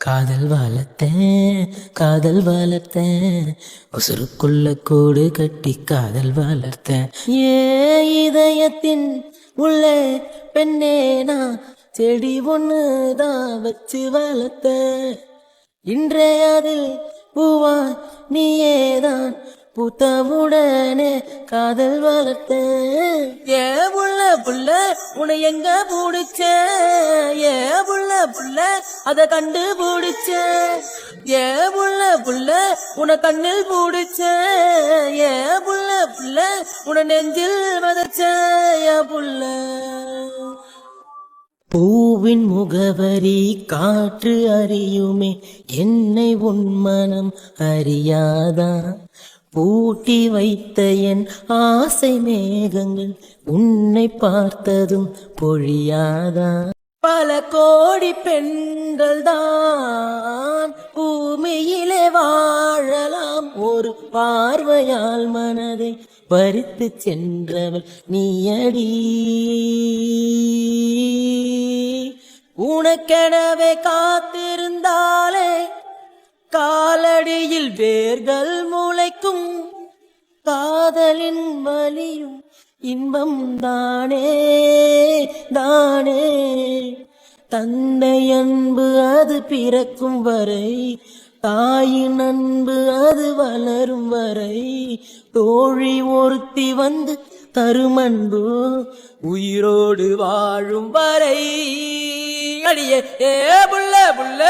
காதல் வளர்த்தேன் காதல் வளர்த்தேன் உசுருக்குள்ள கூடு கட்டி காதல் வளர்த்தேன் ஏ இதயத்தின் உள்ளே பெண்ணே நான் செடி ஒன்று தான் வச்சு வளர்த்தேன். இன்றைய அதில் பூவா நீயேதான் பூத்தவுடனே காதல் வளர்த்தேன் ஏ புள்ள புள்ள உன்னை எங்க பூடிச்ச? ஏ புள்ள புள்ள அத கண்டு பூடிச்ச? ஏ புள்ள புள்ள உன கண்ணில் பூடிச்ச? ஏ புள்ள புள்ள உன நெஞ்சில் மதச்ச ஏ புள்ள. பூவின் முகவரி காற்று அறியுமே என்னை உன் மனம் அறியாதா? பூட்டி வைத்த என் ஆசை மேகங்கள் உன்னை பார்த்ததும் பொழியாதா? பல கோடி பெண்கள் தான் பூமியிலே வாழலாம். ஒரு பார்வையால் மனதை பறித்து சென்றவள் நீயடி. உனக்கெனவே காத்திருந்தாலே கா அடியில் வேர்கள் முளைக்கும். காதலின் வலியும் இன்பம் தானே தானே. தந்தை அன்பு அது பிறக்கும் வரை தாயின் அன்பு அது வளரும் வரை. தோழி ஒருத்தி வந்து தருமன்பு உயிரோடு வாழும் வரை. அடியே ஏ புள்ள புள்ள.